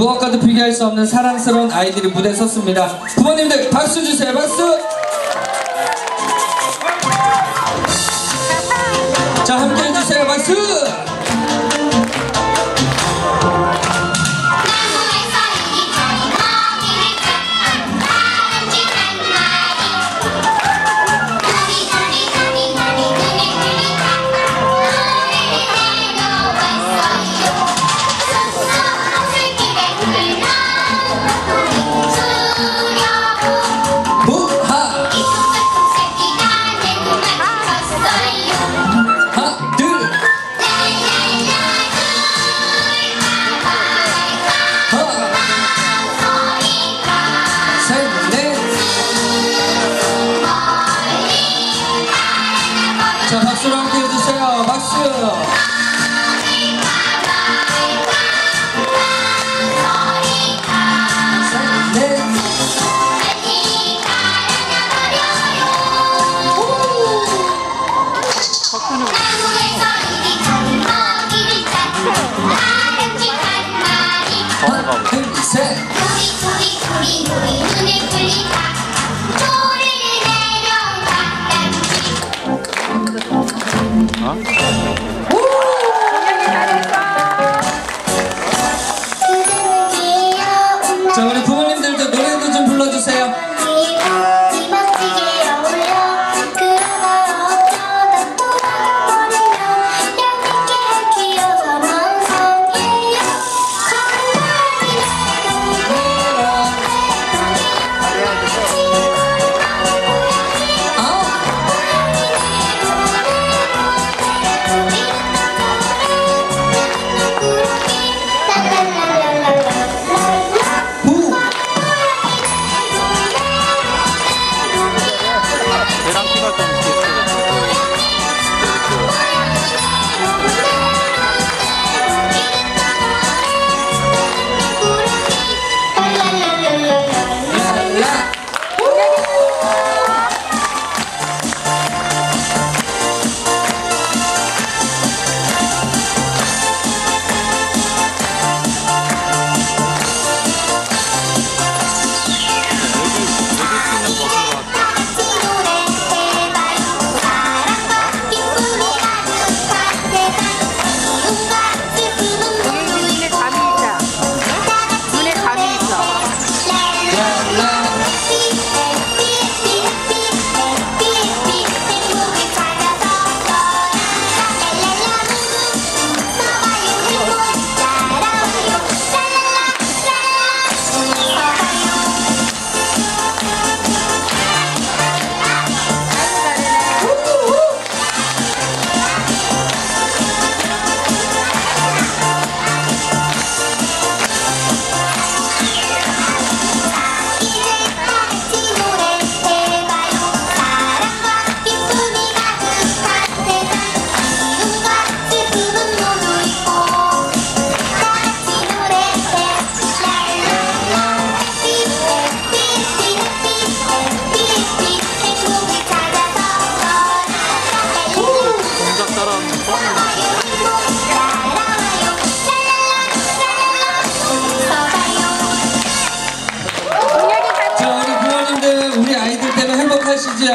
무엇과도 비교할 수 없는 사랑스러운 아이들이 무대에 섰습니다. 부모님들 박수 주세요. 박수!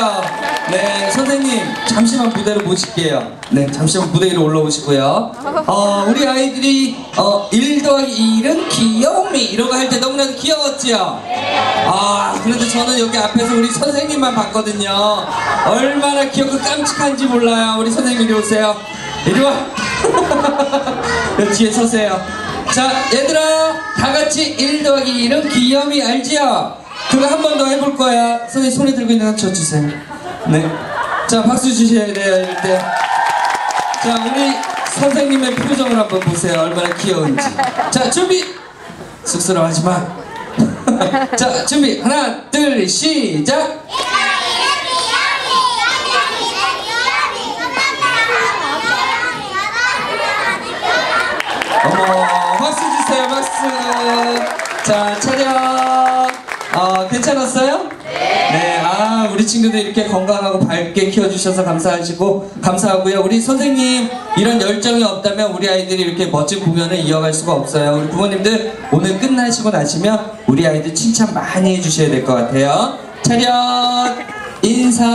행복하시죠? 네, 선생님, 잠시만 무대로 모실게요. 네, 잠시만 무대 위로 올라오시고요. 어, 우리 아이들이, 어, 1 더하기 1은 귀여움이 이런 거 할 때 너무나도 귀여웠지요? 아, 그런데 저는 여기 앞에서 우리 선생님만 봤거든요. 얼마나 귀엽고 깜찍한지 몰라요. 우리 선생님 이리 오세요. 이리 와. 뒤에 서세요. 자, 얘들아, 다 같이 1 더하기 1은 귀염이 알지요? 그거 한번 더 해볼 거야. 선생님 손에 들고 있는 거 쳐주세요. 네. 자, 박수 주셔야 돼요, 이럴 때. 자, 우리 선생님의 표정을 한번 보세요. 얼마나 귀여운지. 자, 준비! 쑥스러워하지 마. 자, 준비. 하나, 둘, 시작! 어머, 박수 주세요, 박수. 자, 차렷. 어, 괜찮았어요? 네. 아, 우리 친구들 이렇게 건강하고 밝게 키워주셔서 감사하시고 감사하고요. 우리 선생님 이런 열정이 없다면 우리 아이들이 이렇게 멋진 공연을 이어갈 수가 없어요. 우리 부모님들 오늘 끝나시고 나시면 우리 아이들 칭찬 많이 해주셔야 될 것 같아요. 차렷 인사.